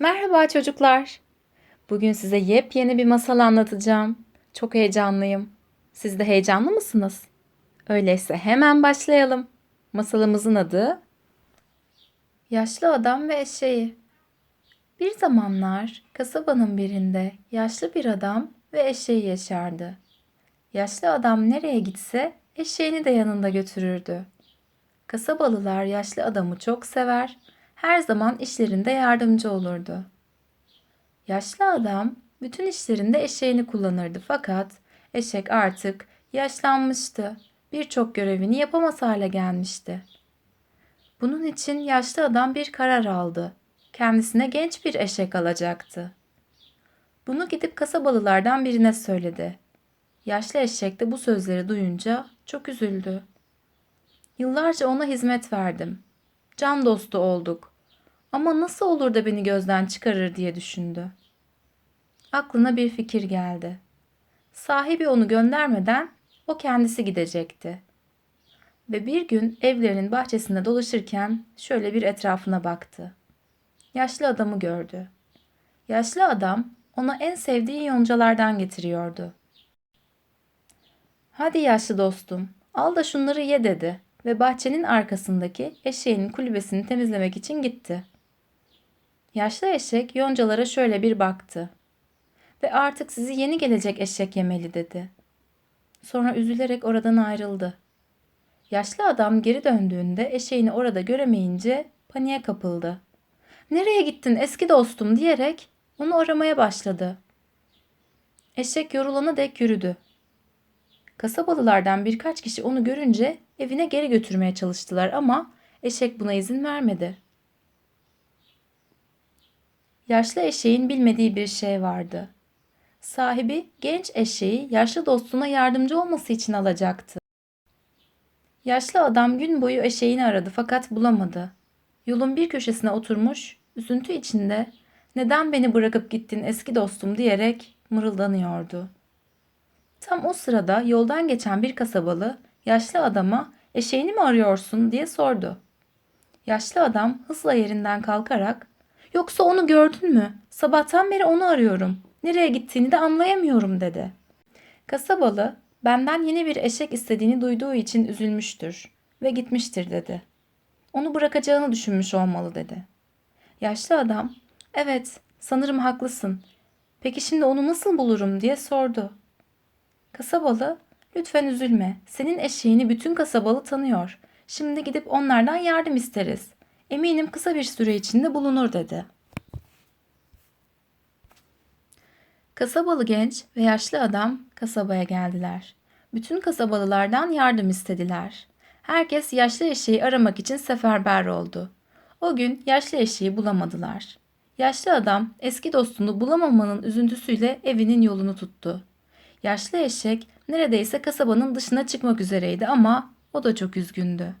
Merhaba çocuklar. Bugün size yepyeni bir masal anlatacağım. Çok heyecanlıyım. Siz de heyecanlı mısınız? Öyleyse hemen başlayalım. Masalımızın adı Yaşlı Adam ve Eşeği. Bir zamanlar kasabanın birinde yaşlı bir adam ve eşeği yaşardı. Yaşlı adam nereye gitse eşeğini de yanında götürürdü. Kasabalılar yaşlı adamı çok sever, her zaman işlerinde yardımcı olurdu. Yaşlı adam bütün işlerinde eşeğini kullanırdı fakat eşek artık yaşlanmıştı. Birçok görevini yapamaz hale gelmişti. Bunun için yaşlı adam bir karar aldı. Kendisine genç bir eşek alacaktı. Bunu gidip kasabalılardan birine söyledi. Yaşlı eşek de bu sözleri duyunca çok üzüldü. Yıllarca ona hizmet verdim. Can dostu olduk. Ama nasıl olur da beni gözden çıkarır diye düşündü. Aklına bir fikir geldi. Sahibi onu göndermeden o kendisi gidecekti. Ve bir gün evlerinin bahçesinde dolaşırken şöyle bir etrafına baktı. Yaşlı adamı gördü. Yaşlı adam ona en sevdiği yoncalardan getiriyordu. Hadi yaşlı dostum, al da şunları ye dedi ve bahçenin arkasındaki eşeğinin kulübesini temizlemek için gitti. Yaşlı eşek yoncalara şöyle bir baktı ve artık sizi yeni gelecek eşek yemeli dedi. Sonra üzülerek oradan ayrıldı. Yaşlı adam geri döndüğünde eşeğini orada göremeyince paniğe kapıldı. Nereye gittin eski dostum diyerek onu aramaya başladı. Eşek yorulana dek yürüdü. Kasabalılardan birkaç kişi onu görünce evine geri götürmeye çalıştılar ama eşek buna izin vermedi. Yaşlı eşeğin bilmediği bir şey vardı. Sahibi genç eşeği yaşlı dostuna yardımcı olması için alacaktı. Yaşlı adam gün boyu eşeğini aradı fakat bulamadı. Yolun bir köşesine oturmuş, üzüntü içinde "Neden beni bırakıp gittin eski dostum?" diyerek mırıldanıyordu. Tam o sırada yoldan geçen bir kasabalı yaşlı adama "Eşeğini mi arıyorsun?" diye sordu. Yaşlı adam hızla yerinden kalkarak "Yoksa onu gördün mü? Sabahtan beri onu arıyorum. Nereye gittiğini de anlayamıyorum." dedi. Kasabalı benden yeni bir eşek istediğini duyduğu için üzülmüştür ve gitmiştir dedi. Onu bırakacağını düşünmüş olmalı dedi. Yaşlı adam, evet sanırım haklısın. Peki şimdi onu nasıl bulurum diye sordu. Kasabalı, lütfen üzülme. Senin eşeğini bütün kasabalı tanıyor. Şimdi gidip onlardan yardım isteriz. Eminim kısa bir süre içinde bulunur dedi. Kasabalı genç ve yaşlı adam kasabaya geldiler. Bütün kasabalılardan yardım istediler. Herkes yaşlı eşeği aramak için seferber oldu. O gün yaşlı eşeği bulamadılar. Yaşlı adam eski dostunu bulamamanın üzüntüsüyle evinin yolunu tuttu. Yaşlı eşek neredeyse kasabanın dışına çıkmak üzereydi ama o da çok üzgündü.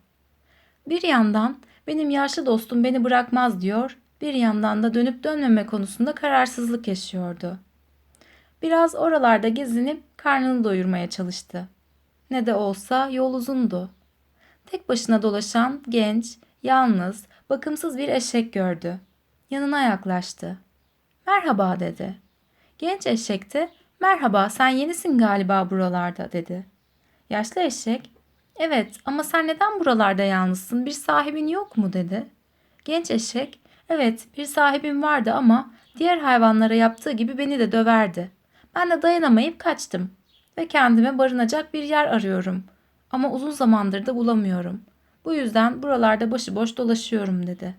Bir yandan benim yaşlı dostum beni bırakmaz diyor, bir yandan da dönüp dönmeme konusunda kararsızlık yaşıyordu. Biraz oralarda gezinip karnını doyurmaya çalıştı. Ne de olsa yol uzundu. Tek başına dolaşan genç, yalnız, bakımsız bir eşek gördü. Yanına yaklaştı. Merhaba dedi. Genç eşek de merhaba sen yenisin galiba buralarda dedi. Yaşlı eşek evet ama sen neden buralarda yalnızsın bir sahibin yok mu dedi. Genç eşek evet bir sahibim vardı ama diğer hayvanlara yaptığı gibi beni de döverdi. Ben de dayanamayıp kaçtım ve kendime barınacak bir yer arıyorum. Ama uzun zamandır da bulamıyorum. Bu yüzden buralarda başıboş dolaşıyorum dedi.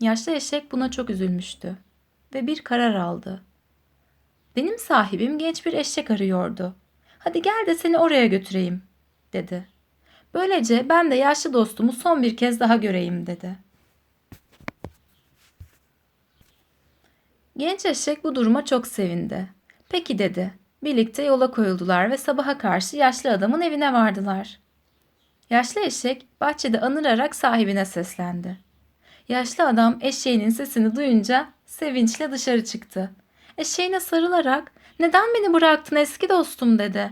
Yaşlı eşek buna çok üzülmüştü ve bir karar aldı. Benim sahibim genç bir eşek arıyordu. Hadi gel de seni oraya götüreyim dedi. Böylece ben de yaşlı dostumu son bir kez daha göreyim dedi. Genç eşek bu duruma çok sevindi. Peki dedi. Birlikte yola koyuldular ve sabaha karşı yaşlı adamın evine vardılar. Yaşlı eşek bahçede anırarak sahibine seslendi. Yaşlı adam eşeğinin sesini duyunca sevinçle dışarı çıktı. Eşeğine sarılarak neden beni bıraktın eski dostum dedi.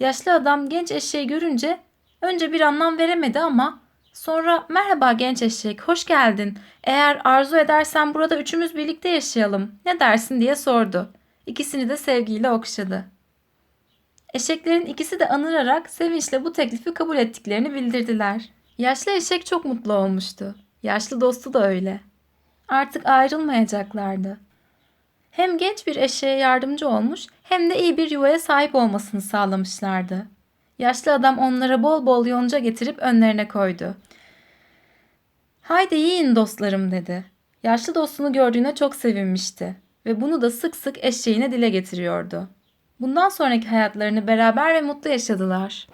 Yaşlı adam genç eşeği görünce önce bir anlam veremedi ama Sonra merhaba genç eşek, hoş geldin. Eğer arzu edersen burada üçümüz birlikte yaşayalım. Ne dersin diye sordu. İkisini de sevgiyle okşadı. Eşeklerin ikisi de anırarak sevinçle bu teklifi kabul ettiklerini bildirdiler. Yaşlı eşek çok mutlu olmuştu. Yaşlı dostu da öyle. Artık ayrılmayacaklardı. Hem genç bir eşeğe yardımcı olmuş hem de iyi bir yuvaya sahip olmasını sağlamışlardı. Yaşlı adam onlara bol bol yonca getirip önlerine koydu. Haydi yiyin dostlarım dedi. Yaşlı dostunu gördüğüne çok sevinmişti ve bunu da sık sık eşeğine dile getiriyordu. Bundan sonraki hayatlarını beraber ve mutlu yaşadılar.